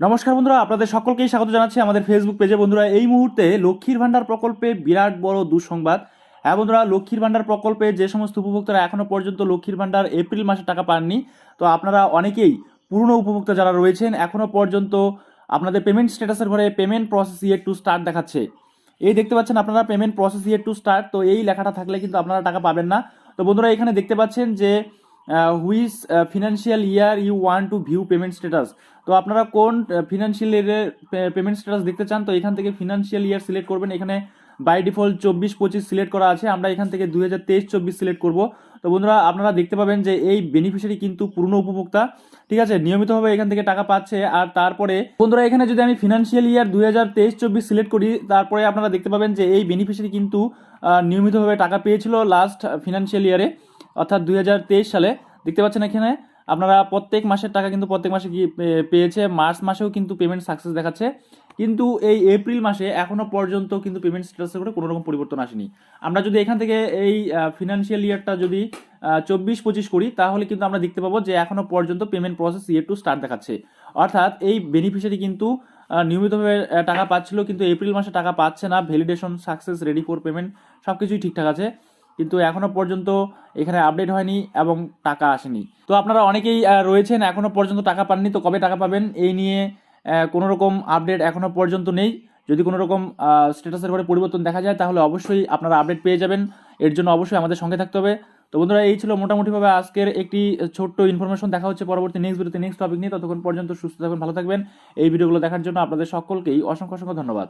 নমস্কার বন্ধুরা, আপনাদের সকলকেই স্বাগত জানাচ্ছি আমাদের ফেসবুক পেজে বন্ধুরা, এই মুহূর্তে লক্ষ্মীর ভান্ডার প্রকল্পে বিরাট বড় দুঃসংবাদ। হ্যাঁ বন্ধুরা, লক্ষ্মীর ভান্ডার প্রকল্পে যে সমস্ত উপভোক্তারা এখনও পর্যন্ত লক্ষ্মীর ভান্ডার এপ্রিল মাসে টাকা পাননি, তো আপনারা অনেকেই পুরনো উপভোক্তা যারা রয়েছেন, এখনও পর্যন্ত আপনাদের পেমেন্ট স্ট্যাটাসের ঘরে payment process yet to start দেখাচ্ছে। এই দেখতে পাচ্ছেন আপনারা payment process yet to start তো এই লেখাটা থাকলে কিন্তু আপনারা টাকা পাবেন না। তো বন্ধুরা, এখানে দেখতে পাচ্ছেন যে which financial year you want to view payment status তো আপনারা কোন ফিনান্সিয়াল ইয়ারের পেমেন্ট স্ট্যাটাস দেখতে চান, তো এখান থেকে ফিনান্সিয়াল ইয়ার সিলেক্ট করবেন। এখানে বাই ডিফল্ট চব্বিশ পঁচিশ সিলেক্ট করা আছে। আমরা এখান থেকে দুই হাজার তেইশ চব্বিশ সিলেক্ট করব। তো বন্ধুরা, আপনারা দেখতে পাবেন যে এই বেনিফিশিয়ারি কিন্তু পুরনো উপভোক্তা। ঠিক আছে? নিয়মিতভাবে এখান থেকে টাকা পাচ্ছে। আর তারপরে, বন্ধুরা, এখানে যদি আমি ফিনান্সিয়াল ইয়ার দুই হাজার তেইশ চব্বিশ সিলেক্ট করি, তারপরে আপনারা দেখতে পাবেন যে এই বেনিফিশিয়ারি কিন্তু নিয়মিতভাবে টাকা পেয়েছিল লাস্ট ফিনান্সিয়াল ইয়ারে অর্থাৎ দুই হাজার তেইশ সালে, দেখতে পাচ্ছেন এখানে, আপনারা প্রত্যেক মাসের টাকা কিন্তু প্রত্যেক মাসে পেয়েছে। মার্চ মাসেও কিন্তু পেমেন্ট সাকসেস দেখাচ্ছে। কিন্তু এই এপ্রিল মাসে এখনও পর্যন্ত কিন্তু পেমেন্ট স্ট্যাটাসের করে কোনো রকম পরিবর্তন আসেনি। আমরা যদি এখান থেকে এই ফিনান্সিয়াল ইয়ারটা যদি চব্বিশ পঁচিশ করি, তাহলে কিন্তু আমরা দেখতে পাবো যে এখনও পর্যন্ত payment process yet to start দেখাচ্ছে। অর্থাৎ এই বেনিফিশিয়ারি কিন্তু নিয়মিতভাবে টাকা পাচ্ছিল, কিন্তু এপ্রিল মাসে টাকা পাচ্ছে না। Validation success ready for payment সব কিছুই ঠিকঠাক আছে। কিন্তু এখনও পর্যন্ত এখানে আপডেট হয়নি এবং টাকা আসেনি। তো আপনারা অনেকেই রয়েছেন এখনও পর্যন্ত টাকা পাননি, তো কবে টাকা পাবেন এই নিয়ে কোনো রকম আপডেট এখনও পর্যন্ত নেই। যদি কোনো রকম স্ট্যাটাসের ঘরে পরিবর্তন দেখা যায়, তাহলে অবশ্যই আপনারা আপডেট পেয়ে যাবেন। এর জন্য অবশ্যই আমাদের সঙ্গে থাকতে হবে। তো বন্ধুরা, এই ছিল মোটামুটিভাবে আজকের একটি ছোট্ট ইনফরমেশন দেখা হচ্ছে পরবর্তী নেক্সট ভিডিওতে নেক্সট টপিক নিয়ে। ততক্ষণ পর্যন্ত সুস্থ থাকবেন ভালো থাকবেন। এই ভিডিওগুলো দেখার জন্য আপনাদের সকলকেই অসংখ্য অসংখ্য ধন্যবাদ।